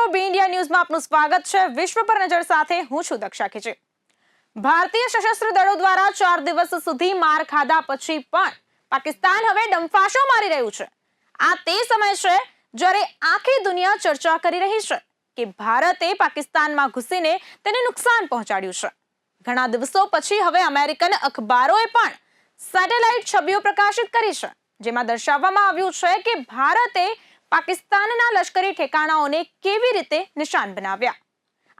મિત્રો બી ઇન્ડિયા ન્યૂઝમાં આપનું સ્વાગત છે. વિશ્વ પર નજર સાથે હું છું દક્ષા ખીચે ભારતીય સશસ્ત્ર દળો દ્વારા ચાર દિવસ સુધી માર ખાધા પછી પણ પાકિસ્તાન હવે ડંફાશો મારી રહ્યું છે. આ તે સમય છે જ્યારે આખી દુનિયા ચર્ચા કરી રહી છે કે ભારતે પાકિસ્તાનમાં ઘૂસીને તેને નુકસાન પહોંચાડ્યું છે. ઘણા દિવસો પછી હવે અમેરિકન અખબારોએ પણ સેટેલાઇટ છબીઓ પ્રકાશિત કરી છે, જેમાં દર્શાવવામાં આવ્યું છે કે ભારતે પાકિસ્તાનના લશ્કરી ઠેકાણાઓને કેવી રીતે નિશાન બનાવ્યા?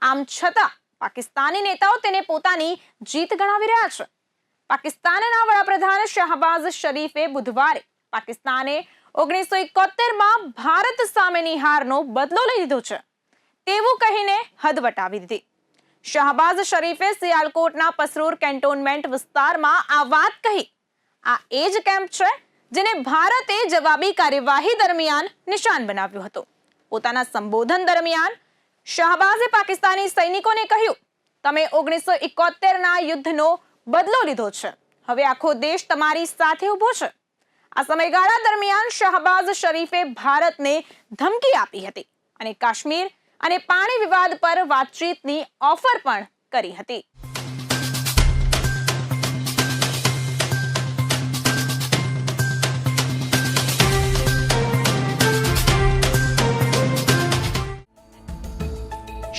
આમ છતાં પાકિસ્તાની નેતાઓ તેને પોતાની જીત ગણાવી રહ્યા છે. પાકિસ્તાનના વડાપ્રધાન શાહબાઝ શરીફે બુધવારે પાકિસ્તાને ઓગણીસો એકોતેરમાં ભારત સામેની હારનો બદલો લઈ લીધો છે. તેવું કહીને હદ વટાવી દીધી. શાહબાઝ શરીફે સિયાલકોટના પસરૂર કેન્ટોનમેન્ટ વિસ્તારમાં આ વાત કહી. આ એ જ કેમ્પ છે જેને ભારતે જવાબી કાર્યવાહી દરમિયાન નિશાન બનાવ્યું હતું. પોતાના સંબોધન દરમિયાન શાહબાઝે પાકિસ્તાની સૈનિકોને કહ્યું, તમે ઓગણીસો ના યુદ્ધનો બદલો લીધો છે. હવે આખો દેશ તમારી સાથે ઊભો છે. આ સમયગાળા દરમિયાન શાહબાઝ શરીફે ભારતને ધમકી આપી હતી અને કાશ્મીર અને પાણી વિવાદ પર વાતચીતની ઓફર પણ કરી હતી.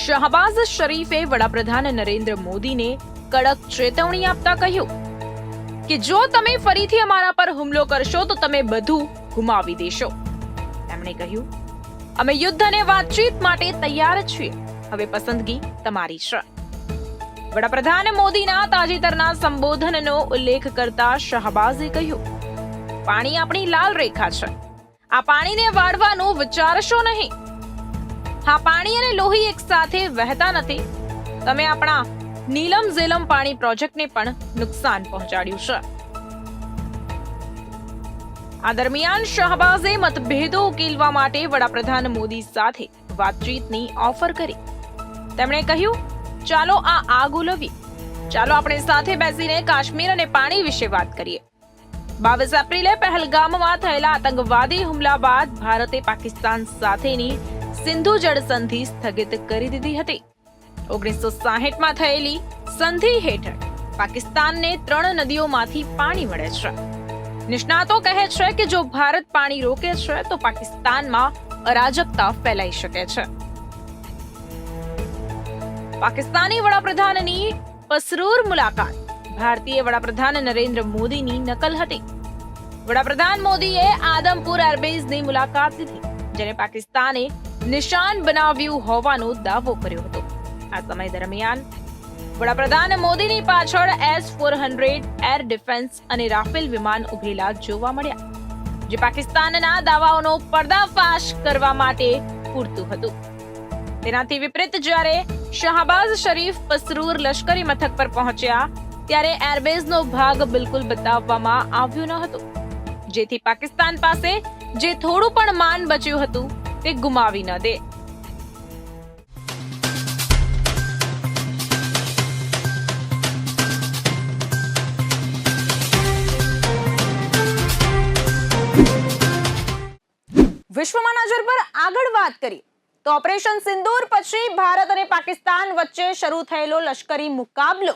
શાહબાઝ શરીફે વડાપ્રધાન નરેન્દ્ર મોદીને કડક ચેતવણી આપતા કહ્યું કે જો તમે ફરીથી અમારા પર હુમલો કરશો તો તમે બધું ગુમાવી દેશો. તેમણે કહ્યું, અમે યુદ્ધ અને વાતચીત માટે તૈયાર છીએ. હવે પસંદગી તમારી છે વડાપ્રધાન મોદીના તાજેતરના સંબોધનનો ઉલ્લેખ કરતા શહબાઝે કહ્યું, પાણી આપણી લાલ રેખા છે. આ પાણીને વાળવાનું વિચારશો નહીં. હા, પાણી અને લોહી એક સાથે વહેતા નથી. તમે આપણા નીલમ ઝેલમ પાણી પ્રોજેક્ટને પણ નુકસાન પહોંચાડ્યું છે. આ દરમિયાન શાહબાઝે મતભેદો ઉકેલવા માટે વડાપ્રધાન મોદી સાથે વાતચીતની ઓફર કરી. તેમણે કહ્યું, ચાલો આ આગ ઉલવીએ. ચાલો આપણે સાથે બેસીને કાશ્મીર અને પાણી વિશે વાત કરીએ. બાવીસ એપ્રિલે પહેલગામમાં થયેલા આતંકવાદી હુમલા બાદ ભારતે પાકિસ્તાન સાથેની સિંધુ જળ સંધિ સ્થગિત કરી દીધી હતી. ઓગણીસો સાહીઠમાં થયેલી સંધિ હેઠળ પાકિસ્તાનને ત્રણ નદીઓમાંથી પાણી મળે છે. નિષ્ણાતો કહે છે કે જો ભારત પાણી રોકે છે, તો પાકિસ્તાનમાં અરાજકતા ફેલાઈ શકે છે. પાકિસ્તાની વડાપ્રધાનની પસરૂર મુલાકાત ભારતીય વડાપ્રધાન નરેન્દ્ર મોદીની નકલ હતી. વડાપ્રધાન મોદીએ આદમપુર એરબેઝની મુલાકાત લીધી, જેને પાકિસ્તાને નિશાન બનાવ્યું હોવાનો દાવો કર્યો હતો. આ સમય દરમિયાન વડાપ્રધાન મોદીની પાછળ S four hundred air defence અને રાફેલ વિમાન ઉભેલા જોવા મળ્યા, જે પાકિસ્તાનના દાવાઓનો પર્દાફાશ કરવા માટે પૂરતું હતું. તેનાથી વિપરીત જ્યારે શાહબાઝ શરીફ પસરૂર લશ્કરી મથક પર પહોંચ્યા, ત્યારે એરબેઝનો ભાગ બિલકુલ બતાવવામાં આવ્યો ન હતો. જેથી પાકિસ્તાન પાસે જે થોડું પણ માન બચ્યું હતું તે ગુમાવી ન દે. વિશ્વમાં નજર પર આગળ વાત કરીએ તો ઓપરેશન સિંદૂર પછી ભારત અને પાકિસ્તાન વચ્ચે શરૂ થયેલો લશ્કરી મુકાબલો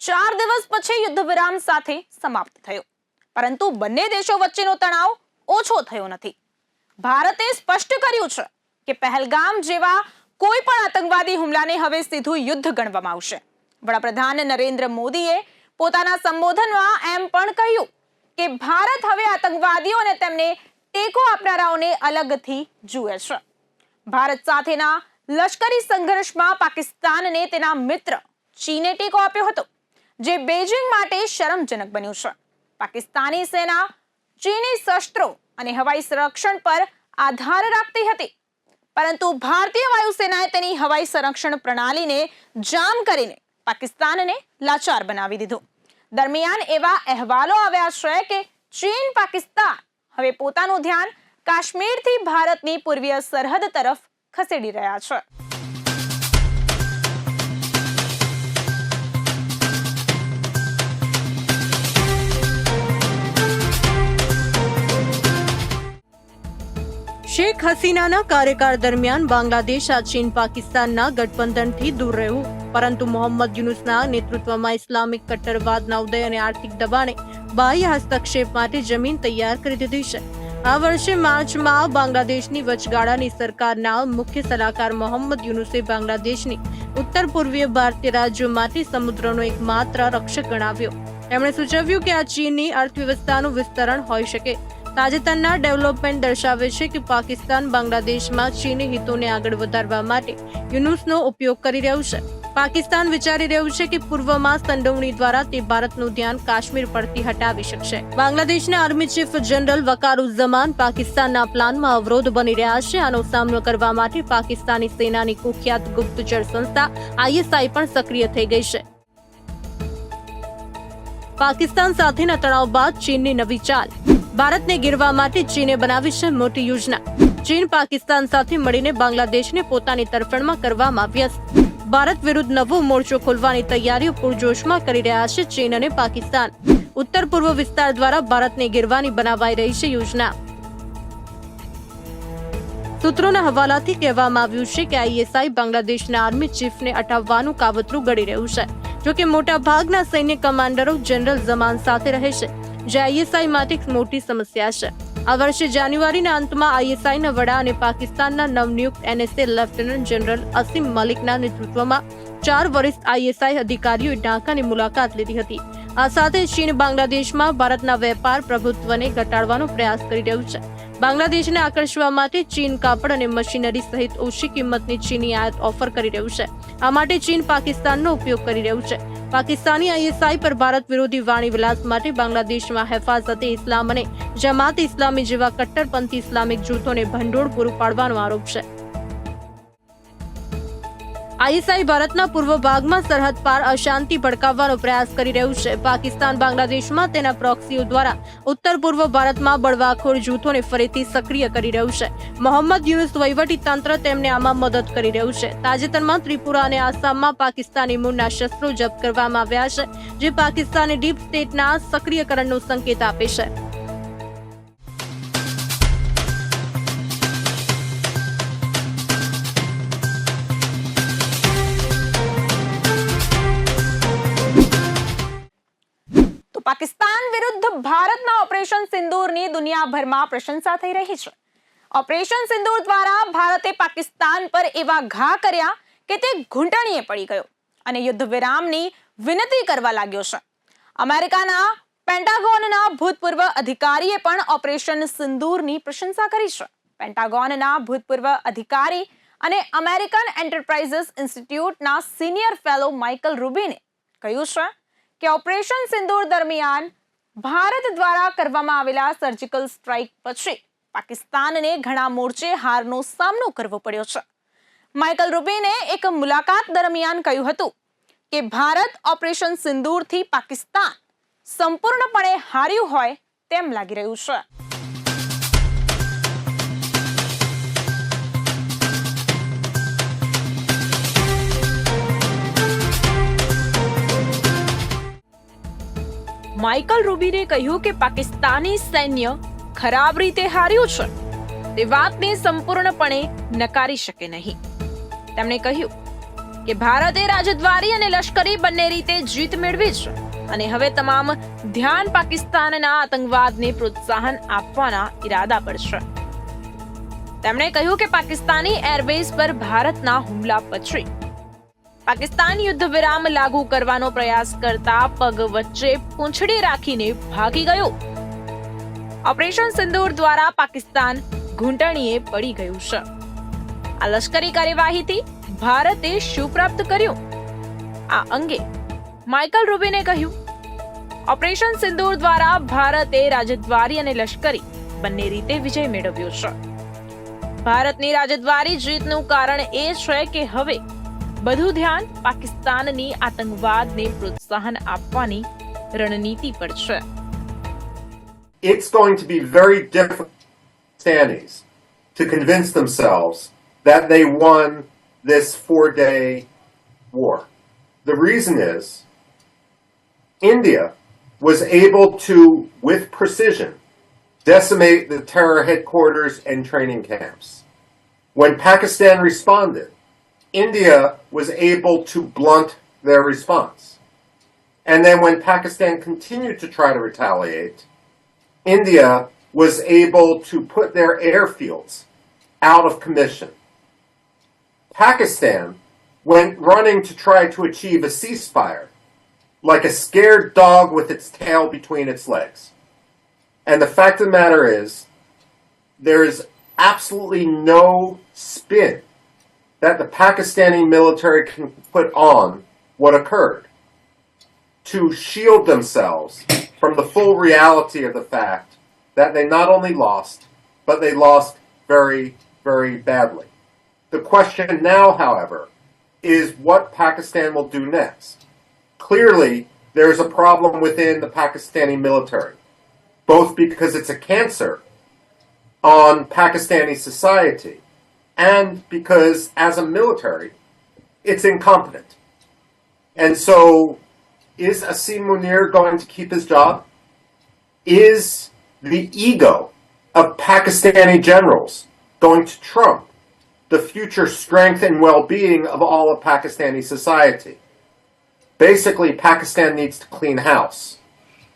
ચાર દિવસ પછી યુદ્ધ વિરામ સાથે સમાપ્ત થયો. પરંતુ બંને દેશો વચ્ચેનો તણાવ ઓછો થયો નથી. ભારતે સ્પષ્ટ કર્યું છે કે પહેલગામ જેવા કોઈ પણ આતંકવાદી હુમલાને હવે સીધું યુદ્ધ ગણવામાં આવશે. વડાપ્રધાન નરેન્દ્ર મોદીએ પોતાના સંબોધનમાં એમ પણ કહ્યું કે ભારત હવે આતંકવાદીઓ અને તેમને ટેકો આપનારાઓને અલગથી જુએ છે. ભારત સાથેના લશ્કરી સંઘર્ષમાં પાકિસ્તાનને તેના મિત્ર ચીને ટેકો આપ્યો હતો, જે બેઇજિંગ માટે શરમજનક બન્યું છે. પાકિસ્તાની સેના ચીની શસ્ત્રો અને હવાઈ સંરક્ષણ પર આધાર રાખતી હતી. પરંતુ ભારતીય વાયુસેનાએ તેની હવાઈ સંરક્ષણ પ્રણાલીને જામ કરીને પાકિસ્તાનને લાચાર બનાવી દીધું. દરમિયાન એવા અહેવાલો આવ્યા છે કે ચીન, પાકિસ્તાન હવે પોતાનું ધ્યાન કાશ્મીરથી ભારતની પૂર્વીય સરહદ તરફ ખસેડી રહ્યા છે. શેખ હસીનાના કાર્યકાળ દરમિયાન બાંગ્લાદેશ આ ચીન પાકિસ્તાનના ગઠબંધનથી દૂર રહ્યું. પરંતુ મોહમ્મદ યુનુસના નેતૃત્વમાં ઇસ્લામિક કટ્ટરવાદના ઉદય અને આર્થિક દબાણે બાહ્ય હસ્તક્ષેપ માટે જમીન તૈયાર કરી દીધી છે. આ વર્ષે માર્ચમાં બાંગ્લાદેશની વચગાળાની સરકારના મુખ્ય સલાહકાર મોહમ્મદ યુનુસે બાંગ્લાદેશની ઉત્તર પૂર્વીય ભારતીય રાજ્યો માટે સમુદ્રનો એકમાત્ર રક્ષક ગણાવ્યો. તેમણે સૂચવ્યું કે આ ચીનની અર્થવ્યવસ્થાનું વિસ્તરણ હોઈ શકે. તાજેતરના ડેવલપમેન્ટ દર્શાવે છે કે પાકિસ્તાન બાંગ્લાદેશમાં ચીની હિતોને આગળ વધારવા માટે યુનુસનો ઉપયોગ કરી રહ્યું છે. પાકિસ્તાન વિચારી રહ્યું છે કે પૂર્વમાં સંડોવણી દ્વારા તે ભારતનું ધ્યાન કાશ્મીર પરથી હટાવી શકશે. બાંગ્લાદેશના આર્મી ચીફ જનરલ વકારુઝમાન પાકિસ્તાનના પ્લાનમાં અવરોધ બની રહ્યા છે. આનો સામનો કરવા માટે પાકિસ્તાની સેનાની કુખ્યાત ગુપ્તચર સંસ્થા આઈએસઆઈ પણ સક્રિય થઈ ગઈ છે. પાકિસ્તાન સાથેના તણાવ બાદ ચીનની નવી ચાલ ભારતને ગીરવા માટે ચીને બનાવી છે મોટી યોજના. ચીન પાકિસ્તાન સાથે મળીને બાંગ્લાદેશને પોતાની તરફેણમાં કરવામાં વ્યસ્ત. ભારત વિરુદ્ધ નવો મોરચો ખોલવાની તૈયારીઓ પૂરજોશમાં કરી રહ્યા છે ચીન અને પાકિસ્તાન. ઉત્તર પૂર્વ વિસ્તાર દ્વારા ભારતને ગીરવાની બનાવાઈ રહી છે યોજના. સૂત્રોના હવાલાથી કહેવામાં આવ્યું છે કે આઈએસઆઈ બાંગ્લાદેશના આર્મી ચીફને અટાવવાનું કાવતરું ગળી રહ્યું છે. જોકે મોટા ભાગના સૈન્ય કમાન્ડરો જનરલ જમાન સાથે રહે છે. જે આઈએસઆઈ માટે મોટી સમસ્યા છે. આ વર્ષે જાન્યુઆરીના અંતમાં આઈએસઆઈના વડા અને પાકિસ્તાનના નવનિયુક્ત એનએસએ લેફ્ટનન્ટ જનરલ અસીમ મલિકના નેતૃત્વમાં ચાર વરિષ્ઠ આઈએસઆઈ અધિકારીઓએ ઢાકાની મુલાકાત લીધી હતી. આ સાથે ચીન બાંગ્લાદેશમાં ભારતના વેપાર પ્રભુત્વને ઘટાડવાનો પ્રયાસ કરી રહ્યું છે. બાંગ્લાદેશને આકર્ષવા માટે ચીન કાપડ અને મશીનરી સહિત ઓછી કિંમતની ચીની આયાત ઓફર કરી રહ્યું છે. આ માટે ચીન પાકિસ્તાનનો ઉપયોગ કરી રહ્યું છે. પાકિસ્તાની આઈએસઆઈ પર ભારત વિરોધી વાણી વિલાસ માટે બાંગ્લાદેશમાં હેફાઝતે ઇસ્લામ અને જમાત ઇસ્લામી જેવા કટ્ટરપંથી ઇસ્લામિક જૂથોને ભંડોળ પૂરું પાડવાનો આરોપ છે. આઈએસઆઈ ભારતના પૂર્વ ભાગમાં સરહદ પાર અશાંતિ ભડકાવવાનો પ્રયાસ કરી રહ્યું છે. પાકિસ્તાન, બાંગ્લાદેશમાં તેના પ્રોક્સીઓ દ્વારા ઉત્તર પૂર્વ ભારતમાં બળવાખોર જૂથોને ફરીથી સક્રિય કરી રહ્યું છે. મોહમ્મદ યુનુસ તંત્ર તેમને આમાં મદદ કરી રહ્યું છે. તાજેતરમાં ત્રિપુરા અને આસામમાં પાકિસ્તાની મૂળના શસ્ત્રો જપ્ત કરવામાં આવ્યા છે, જે પાકિસ્તાની ડીપ સ્ટેટના સક્રિયકરણનો સંકેત આપે છે. સિંદૂરની દુનિયાભરમાં પ્રશંસા થઈ રહી છે. ઓપરેશન સિંદૂર દ્વારા ભારતે પાકિસ્તાન પર એવા ઘા કર્યા કે તે ઘૂંટણીએ પડી ગયો અને યુદ્ધ વિરામની વિનંતી કરવા લાગ્યો છે. અમેરિકાના પેન્ટાગોનના ભૂતપૂર્વ અધિકારીએ પણ ઓપરેશન સિંદૂરની પ્રશંસા કરી છે. પેન્ટાગોનના ભૂતપૂર્વ અધિકારી અને અમેરિકન એન્ટરપ્રાઇઝિસ ઇન્સ્ટિટ્યૂટના સિનિયર ફેલો માઇકલ રૂબીને કહ્યું છે કે ઓપરેશન સિંદૂર દરમિયાન ભારત દ્વારા કરવામાં આવેલા સર્જિકલ સ્ટ્રાઇક પછી પાકિસ્તાનને ઘણા મોરચે હારનો સામનો કરવો પડ્યો છે. માઇકલ રૂબીને એક મુલાકાત દરમિયાન કહ્યું હતું કે ભારત ઓપરેશન સિંદૂરથી પાકિસ્તાન સંપૂર્ણપણે હાર્યું હોય તેમ લાગી રહ્યું છે. માઇકલ રૂબીને કહ્યું કે પાકિસ્તાની સૈન્ય ખરાબ રીતે હાર્યું છે. તે વાતને સંપૂર્ણપણે નકારી શકે નહીં. તેમણે કહ્યું કે ભારતે રાજદ્વારી અને લશ્કરી બંને રીતે જીત મેળવી છે અને હવે તમામ ધ્યાન પાકિસ્તાનના આતંકવાદને પ્રોત્સાહન આપવાના ઈરાદા પર છે. તેમણે કહ્યું કે પાકિસ્તાની એરબેઝ પર ભારતના હુમલા પછી પાકિસ્તાન યુદ્ધ વિરામ લાગુ કરવાનો પ્રયાસ કરતા પગ વચ્ચે પૂંછડી રાખીને ભાગી ગયો. ઓપરેશન સિંદૂર દ્વારા પાકિસ્તાન ઘૂંટણીએ પડી ગયું છે. આ લશ્કરી કાર્યવાહીથી ભારતે શું પ્રાપ્ત કર્યું? આ અંગે માઇકલ રૂબીને કહ્યું, ઓપરેશન સિંદૂર દ્વારા ભારતે રાજદ્વારી અને લશ્કરી બંને રીતે વિજય મેળવ્યો છે. ભારતની રાજદ્વારી જીતનું કારણ એ છે કે હવે બધું ધ્યાન પાકિસ્તાનની આતંકવાદને પ્રોત્સાહન આપવાની રણનીતિ પર છે it's going to be very difficult for Pakistanis to convince themselves that they won this four day war. The reason is India was able to, with precision, decimate the terror headquarters and training camps. When Pakistan responded, India was able to blunt their response. And then when Pakistan continued to try to retaliate, India was able to put their airfields out of commission. Pakistan went running to try to achieve a ceasefire like a scared dog with its tail between its legs. And the fact of the matter is, there is absolutely no spin that the Pakistani military can put on what occurred to shield themselves from the full reality of the fact that they not only lost, but they lost very, very badly. The question now, however, is what Pakistan will do next. Clearly, there's a problem within the Pakistani military, both because it's a cancer on Pakistani society and because, as a military, it's incompetent. And so, is Asim Munir going to keep his job? Is the ego of Pakistani generals going to trump the future strength and well being of all of Pakistani society? Basically, Pakistan needs to clean house,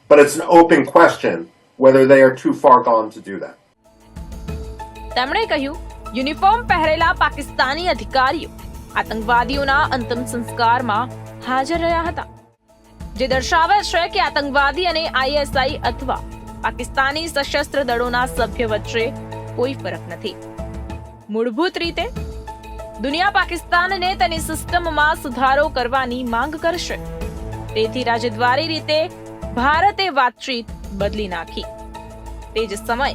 but it's an open question whether they are too far gone to do that. તેમણે કહ્યું Uniform પહેરેલા પાકિસ્તાની અધિકારીઓ આતંકવાદીઓના અંતિમ સંસ્કારમાં હાજર રહ્યા હતા. જે દર્શાવે છે કે આતંકવાદી અને આઈએસઆઈ અથવા પાકિસ્તાની સશસ્ત્ર દળોના સભ્ય વચ્ચે કોઈ ફરક નથી. મૂળભૂત રીતે, દુનિયા પાકિસ્તાનને તેની સિસ્ટમમાં સુધારો કરવાની માંગ કરશે. તેથી રાજદ્વારી રીતે ભારતે વાતચીત બદલી નાખી. તે જ સમયે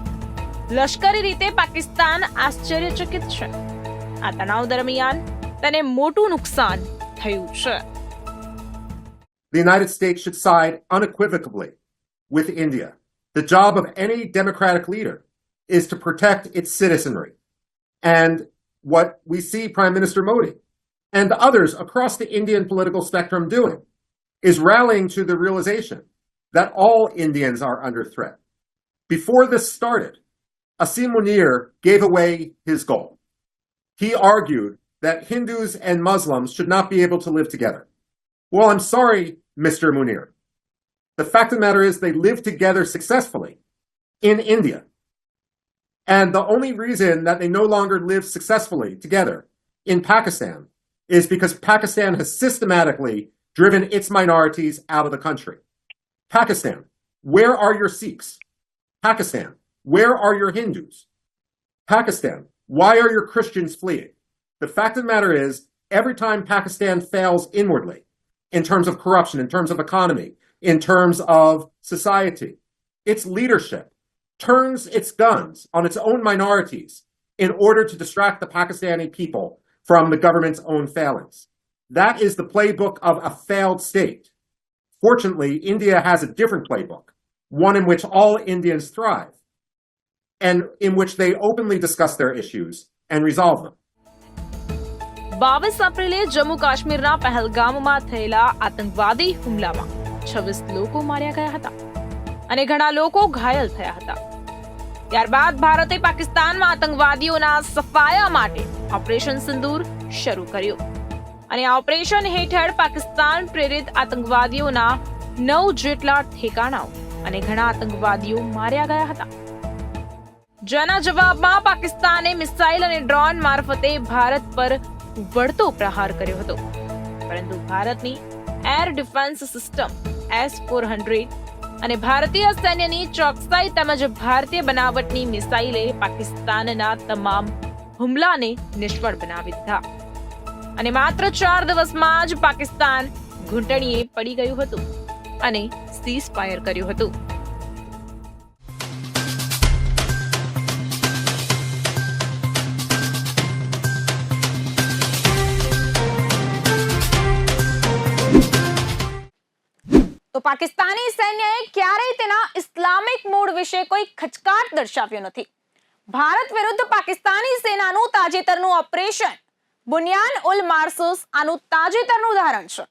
લશ્કરી રીતે પાકિસ્તાન આશ્ચર્યચકિત છે આ તણાવ દરમિયાન તેને મોટું નુકસાન થયું છે The United States should side unequivocally with India. The job of any democratic leader is to protect its citizenry. And what we see Prime Minister Modi and others across the Indian political spectrum doing is rallying to the realization that all Indians are under threat. Before this started, Asim Munir gave away his goal. He argued that Hindus and Muslims should not be able to live together. Well, I'm sorry, Mr. Munir. The fact of the matter is they live together successfully in India. And the only reason that they no longer live successfully together in Pakistan is because Pakistan has systematically driven its minorities out of the country. Pakistan, where are your Sikhs? Pakistan, where are your Hindus? Pakistan, why are your Christians fleeing? The fact of the matter is, every time Pakistan fails inwardly, in terms of corruption, in terms of economy, in terms of society, its leadership turns its guns on its own minorities in order to distract the Pakistani people from the government's own failings. That is the playbook of a failed state. Fortunately, India has a different playbook, one in which all Indians thrive, and in which they openly discuss their issues and resolve them. બાવીસ એપ્રિલે જમ્મુ કાશ્મીરના પહેલગામમાં થયેલા આતંકવાદી હુમલામાં છવ્વીસ લોકો માર્યા ગયા હતા અને ઘણા લોકો ઘાયલ થયા હતા. ત્યારબાદ ભારતે પાકિસ્તાનમાં આતંકવાદીઓના સફાયા માટે ઓપરેશન સિંદૂર શરૂ કર્યું. અને આ ઓપરેશન હેઠળ પાકિસ્તાન પ્રેરિત આતંકવાદીઓના નવ જેટલા ઠેકાણાઓ અને ઘણા આતંકવાદીઓ માર્યા ગયા હતા. જેના જવાબમાં પાકિસ્તાને મિસાઇલ અને ડ્રોન મારફતે ભારત પર વળતો પ્રહાર કર્યો હતો. પરંતુ ભારતની air defence system S four hundred અને ભારતીય સૈન્યની ચોકસાઈ તેમજ ભારતીય બનાવટની મિસાઇલે પાકિસ્તાનના તમામ હુમલાને નિષ્ફળ બનાવી દીધા. અને માત્ર ચાર દિવસમાં જ પાકિસ્તાન ઘૂંટણીએ પડી ગયું હતું અને સીઝ ફાયર કર્યું હતું. પાકિસ્તાની સૈન્યએ ક્યારેય તેના ઇસ્લામિક મૂળ વિશે કોઈ ખચકાટ દર્શાવ્યો નથી. ભારત વિરુદ્ધ પાકિસ્તાની સેનાનું તાજેતરનું ઓપરેશન બુનિયાન ઉલ મારસૂસ આનું તાજેતરનું ઉદાહરણ છે.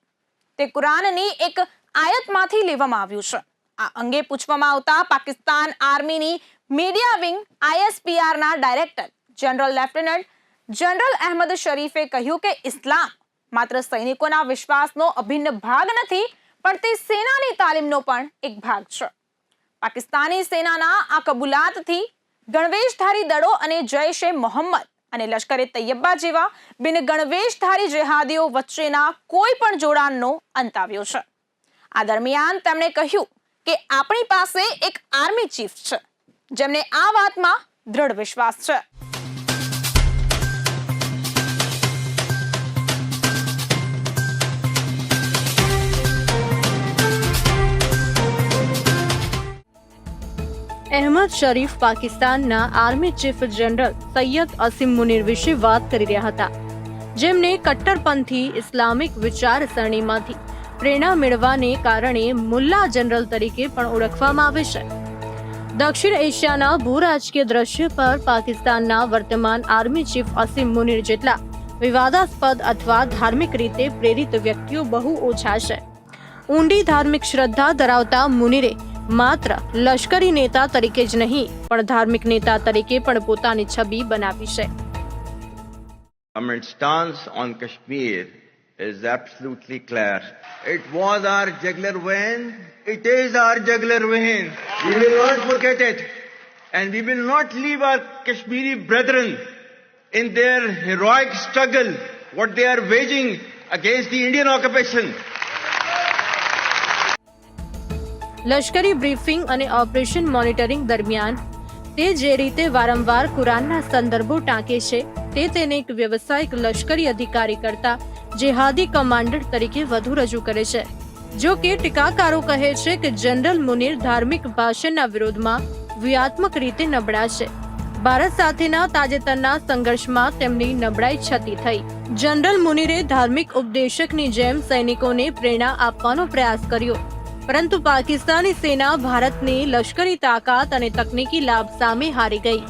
તે કુરાનની એક આયતમાંથી લેવામાં આવ્યું છે. આ અંગે પૂછવામાં આવતા પાકિસ્તાન આર્મીની media wing આઈએસપીઆરના director general lieutenant general Ahmed શરીફે કહ્યું કે ઇસ્લામ માત્ર સૈનિકોના વિશ્વાસનો અભિન્ન ભાગ નથી પણ તે સેનાની તાલીમનો પણ એક ભાગ છે. પાકિસ્તાની સેનાના આ કબૂલાતથી ગણવેશધારી દળો અને જૈશ એ મોહમ્મદ અને લશ્કરે તૈયબા જેવા બિન ગણવેશધારી જેહાદીઓ વચ્ચેના કોઈ પણ જોડાણનો અંત આવ્યો છે. આ દરમિયાન તેમણે કહ્યું કે આપણી પાસે એક આર્મી ચીફ છે, જેમને આ વાતમાં દ્રઢ વિશ્વાસ છે. અહેમદ શરીફ પાકિસ્તાનના આર્મી ચીફ જનરલ સૈયદ અસીમ મુનિર વિશે વાત કરી રહ્યા હતા. જેમને કટ્ટરપંથી ઇસ્લામિક વિચારસરણીમાંથી પ્રેરણા મેળવાને કારણે મુલ્લા જનરલ તરીકે પણ ઓળખવામાં આવે છે. દક્ષિણ એશિયાના ભૂરાજકીય દ્રશ્ય પર પાકિસ્તાનના વર્તમાન આર્મી ચીફ અસીમ મુનિર જેટલા વિવાદાસ્પદ અથવા ધાર્મિક રીતે પ્રેરિત વ્યક્તિઓ બહુ ઓછા છે. ઊંડી ધાર્મિક શ્રદ્ધા ધરાવતા મુનીરે માત્ર લશ્કરી નેતા તરીકે જ નહીં પણ ધાર્મિક નેતા તરીકે પણ પોતાની છબી બનાવી છે Government stance on Kashmir is absolutely clear. It was our jugular vein. It is our jugular vein. We will not forget it. And we will not leave our Kashmiri brethren in their heroic struggle, what they are waging against the Indian occupation. લશ્કરી briefing અને operation monitoring દરમિયાન તે જે રીતે વારંવાર કુરાનના સંદર્ભો ટાંકે છે, તે તેને એક વ્યવસાયિક લશ્કરી અધિકારી કરતા જેહાદી કમાન્ડર તરીકે વધુ રજૂ કરે છે. જો કે ટીકાકારો કહે છે કે જનરલ મુનીર ધાર્મિક ભાષણના વિરોધમાં વ્યૂહાત્મક રીતે નબળા છે ભારત સાથેના તાજેતરના સંઘર્ષમાં તેમની નબળાઈ છતી થઈ. જનરલ મુનીરે ધાર્મિક ઉપદેશકની જેમ સૈનિકોને પ્રેરણા આપવાનો પ્રયાસ કર્યો. પરંતુ પાકિસ્તાની સેના ભારતની લશ્કરી તાકાત અને તકનીકી લાભ સામે હારી ગઈ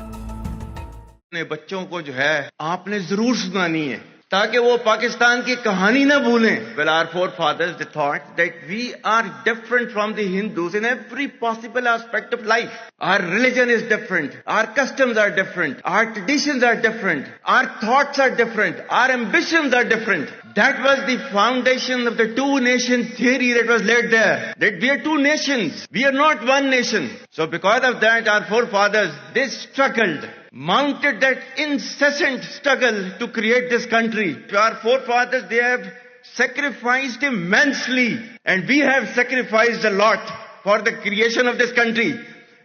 अपने बच्चों को जो है आपने जरूर सुनानी है ताकि वो पाकिस्तान की कहानी ना भूलें well our forefathers they thought that we are different from the hindus in every possible aspect of life our religion is different our customs are different our traditions are different our thoughts are different our ambitions are different that was the foundation of the two nation theory that was laid there that we are two nations we are not one nation so because of that our forefathers they struggled mounted that incessant struggle to create this country. Our forefathers, they have sacrificed immensely and we have sacrificed a lot for the creation of this country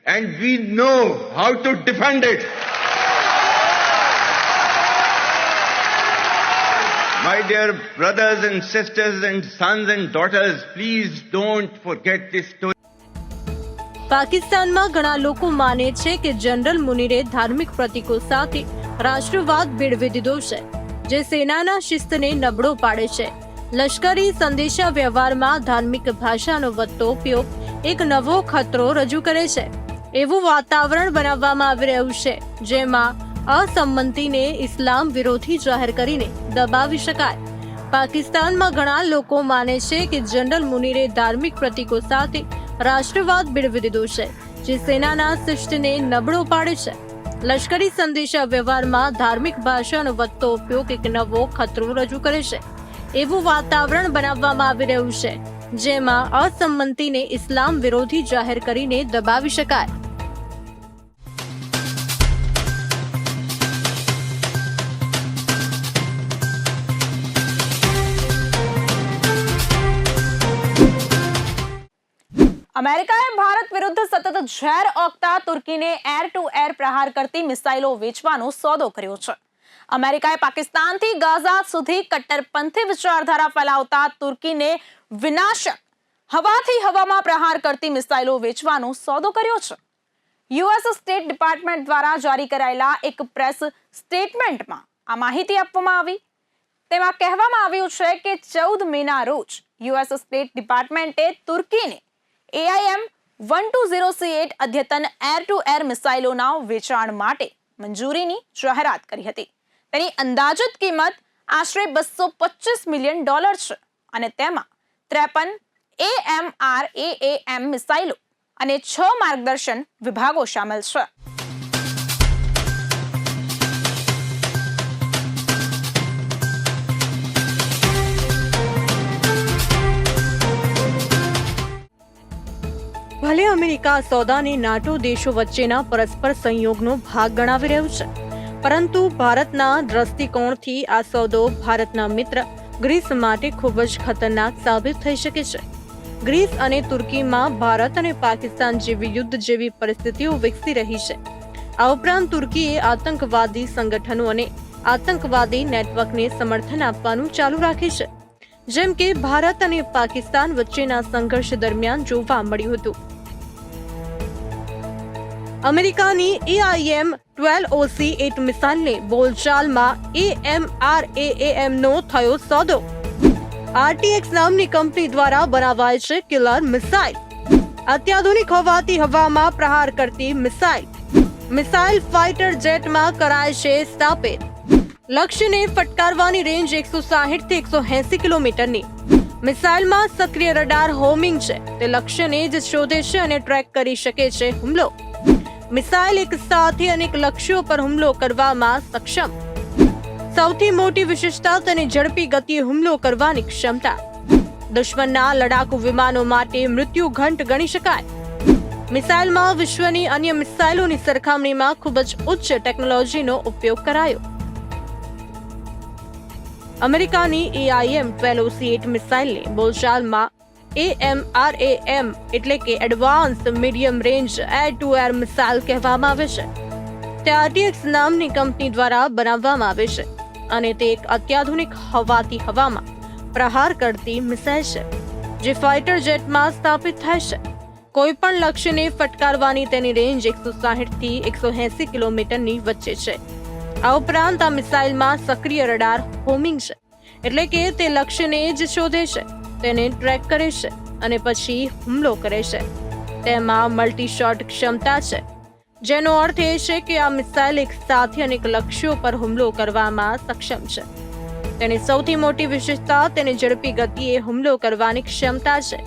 and we know how to defend it. My dear brothers and sisters and sons and daughters, please don't forget this story. પાકિસ્તાનમાં ઘણા લોકો માને છે કે general મુનીરે ધાર્મિક પ્રતીકો સાથે રાષ્ટ્રવાદ ભેળવી દીધો છે જે સેનાના શિસ્તને નબળો પાડે છે લશ્કરી સંદેશા વ્યવહારમાં ધાર્મિક ભાષાનો વધતો ઉપયોગ એક નવો ખતરો રજૂ કરે છે એવું વાતાવરણ બનાવવામાં આવી રહ્યું છે જેમાં અસંમતિને ઇસ્લામ વિરોધી જાહેર કરીને દબાવી શકાય. પાકિસ્તાનમાં ઘણા લોકો માને છે કે જનરલ મુનીરે ધાર્મિક પ્રતીકો સાથે રાષ્ટ્રવાદ ભેળવી દીધો છે, જે સેનાના શિષ્ટને નબળો પાડે છે. લશ્કરી સંદેશા વ્યવહારમાં ધાર્મિક ભાષાનો વધતો ઉપયોગ એક નવો ખતરો રજૂ કરે છે. એવું વાતાવરણ બનાવવામાં આવી રહ્યું છે, જેમાં અસંમતિને ઇસ્લામ વિરોધી જાહેર કરીને દબાવી શકાય. અમેરિકાએ ભારત વિરુદ્ધ સતત ઝેર ઓકતા તુર્કીને એર ટુ એર પ્રહાર કરતી મિસાઇલો વેચવાનો સોદો કર્યો છે. અમેરિકાએ પાકિસ્તાનથી ગાઝા સુધી કટ્ટરપંથી વિચારધારા ફેલાવતા તુર્કીને વિનાશક હવાથી હવામાં પ્રહાર કરતી મિસાઇલો વેચવાનો સોદો કર્યો છે. યુએસ સ્ટેટ ડિપાર્ટમેન્ટ દ્વારા જારી કરાયેલા એક પ્રેસ સ્ટેટમેન્ટમાં આ માહિતી આપવામાં આવી. તેમાં કહેવામાં આવ્યું છે કે ચૌદ મેના રોજ યુએસ સ્ટેટ ડિપાર્ટમેન્ટે તુર્કીને AIM one two zero C eight અદ્યતન એર ટુ એર મિસાઇલોના વેચાણ માટે મંજૂરીની જાહેરાત કરી હતી. તેની અંદાજિત કિંમત આશરે બસો પચીસ મિલિયન ડોલર છે અને તેમાં ત્રેપન એએમઆર એએએમ મિસાઇલો અને છ માર્ગદર્શન વિભાગો સામેલ છે. ભલે અમેરિકા સોદાને નાટો દેશો વચ્ચેના પરસ્પર સંયોગનો ભાગ ગણાવી રહ્યું છે, પરંતુ ભારતના દ્રષ્ટિકોણથી આ સોદો ભારતના મિત્ર ગ્રીસ માટે ખૂબ જ ખતરનાક સાબિત થઈ શકે છે. ગ્રીસ અને તુર્કીમાં ભારત અને પાકિસ્તાન જેવી યુદ્ધ જેવી પરિસ્થિતિઓ વિકસી રહી છે. આ ઉપરાંત તુર્કીએ આતંકવાદી સંગઠનો અને આતંકવાદી નેટવર્કને સમર્થન આપવાનું ચાલુ રાખે છે. જેમ કે ભારત અને પાકિસ્તાન વચ્ચેના સંઘર્ષ દરમિયાન જોવા મળ્યું હતું. અમેરિકાની A I M twelve O C eight મિસાઇલને બોલચાલમાં A M R A A M નો થયો સોદો. આરટીએક્સ નામની કંપની દ્વારા બનાવાય છે કિલર મિસાઇલ. અત્યાધુનિક હોવાથી હવામાં પ્રહાર કરતી મિસાઇલ. મિસાઇલ ફાઇટર જેટમાં કરાય છે સ્થાપિત. લક્ષ્યને ફટકારવાની રેન્જ એકસો સાહીઠથી એકસો એસી કિલોમીટરની. મિસાઇલમાં સક્રિય રડાર હોમિંગ છે. તે લક્ષ્યને જ શોધે છે અને ટ્રેક કરી શકે છે હુમલો. મિસાઇલ એક સાથે અનેક લક્ષ્યો પર હુમલો કરવામાં સક્ષમ. સૌથી મોટી વિશેષતા તેની ઝડપી ગતિએ હુમલો કરવાની ક્ષમતા. દુશ્મનના લડાકુ વિમાનો માટે મૃત્યુ ઘંટ ગણી શકાય. મિસાઇલમાં વિશ્વની અન્ય મિસાઇલોની સરખામણીમાં ખૂબ જ ઉચ્ચ ટેકનોલોજીનો ઉપયોગ કરાયો. અમેરિકાની એઆઈએમ ટ્વેલ્વ સી એટ મિસાઇલને બોલચાલમાં એએમઆરએએમ એટલે કે advance medium range air to air missile કહેવામાં આવે છે. તે આરટીએક્સ નામની કંપની દ્વારા બનાવવામાં આવે છે અને તે એક અત્યાધુનિક હવાથી હવામાં પ્રહાર કરતી મિસાઇલ છે, જે ફાઇટર જેટમાં સ્થાપિત થાય છે. કોઈ પણ લક્ષ્યને ફટકારવાની તેની રેન્જ એકસો સાહીઠથી એકસો એસી કિલોમીટરની વચ્ચે છે. આ ઉપરાંત આ મિસાઇલમાં સક્રિય રડાર હોમિંગ છે, એટલે કે તે લક્ષ્યને જ શોધે છે. તેને ટ્રેક કરે છે અને પછી હુમલો કરે છે. તેમાં મલ્ટી શોટ ક્ષમતા છે. જેનો અર્થ એ છે કે આ મિસાઇલ એક સાથે અનેક લક્ષ્યો પર હુમલો કરવામાં સક્ષમ છે. તેની સૌથી મોટી વિશેષતા તેની ઝડપી ગતિએ હુમલો કરવાની ક્ષમતા છે.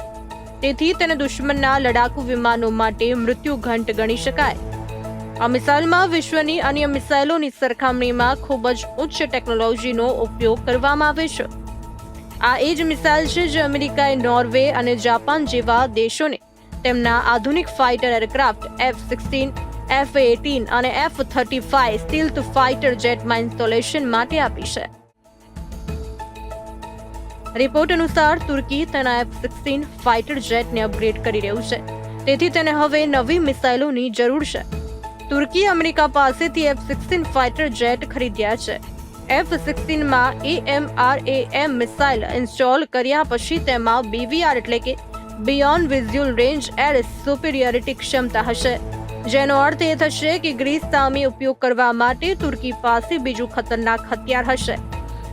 તેથી તેને દુશ્મનના લડાકુ વિમાનો માટે મૃત્યુ ઘંટ ગણી શકાય. આ મિસાઇલમાં વિશ્વની અન્ય મિસાઇલોની સરખામણીમાં ખૂબ જ ઉચ્ચ ટેકનોલોજીનો ઉપયોગ કરવામાં આવે છે. આ એ જ મિસાઇલ છે જે અમેરિકાએ નોર્વે અને જાપાન જેવા દેશોને તેમના આધુનિક fighter aircraft F sixteen, F eighteen અને F thirty five stealth fighter જેટમાં installation માટે આપી છે. રિપોર્ટ અનુસાર તુર્કી તેના એફ સિક્સટીન ફાઇટર જેટને અપગ્રેડ કરી રહ્યું છે. તેથી તેને હવે નવી મિસાઇલોની જરૂર છે. તુર્કી અમેરિકા પાસેથી એફ સિક્સટીન ફાઇટર જેટ ખરીદ્યા છે. એફ સિક્સટીનમાં એએમઆરએએમ મિસાઇલ ઇન્સ્ટોલ કર્યા પછી તેમાં બીવીઆર એટલે કે beyond visual range air superiority ક્ષમતા હશે. જેનો અર્થ એ થશે કે ગ્રીસ સામે ઉપયોગ કરવા માટે તુર્કી પાસે બીજું ખતરનાક હથિયાર હશે.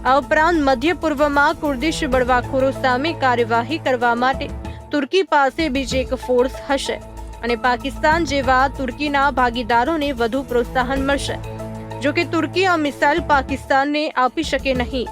આ ઉપરાંત મધ્ય પૂર્વમાં કુર્દિશ બળવાખોરો સામે કાર્યવાહી કરવા માટે તુર્કી પાસે બીજી એક ફોર્સ હશે અને પાકિસ્તાન જેવા તુર્કીના ભાગીદારોને વધુ પ્રોત્સાહન મળશે. જો કે તુર્કી આ મિસાઇલ પાકિસ્તાનને આપી શકે નહીં.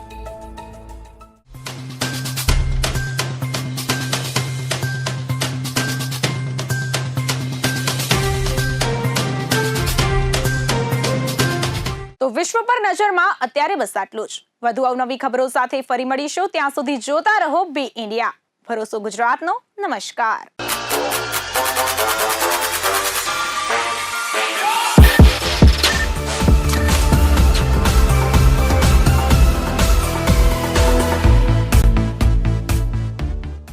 તો વિશ્વ પર નજરમાં અત્યારે બસ આટલું જ. વધુ અવનવી ખબરો સાથે ફરી મળીશું. ત્યાં સુધી જોતા રહો બી ઇન્ડિયા. ભરોસો ગુજરાતનો. નમસ્કાર.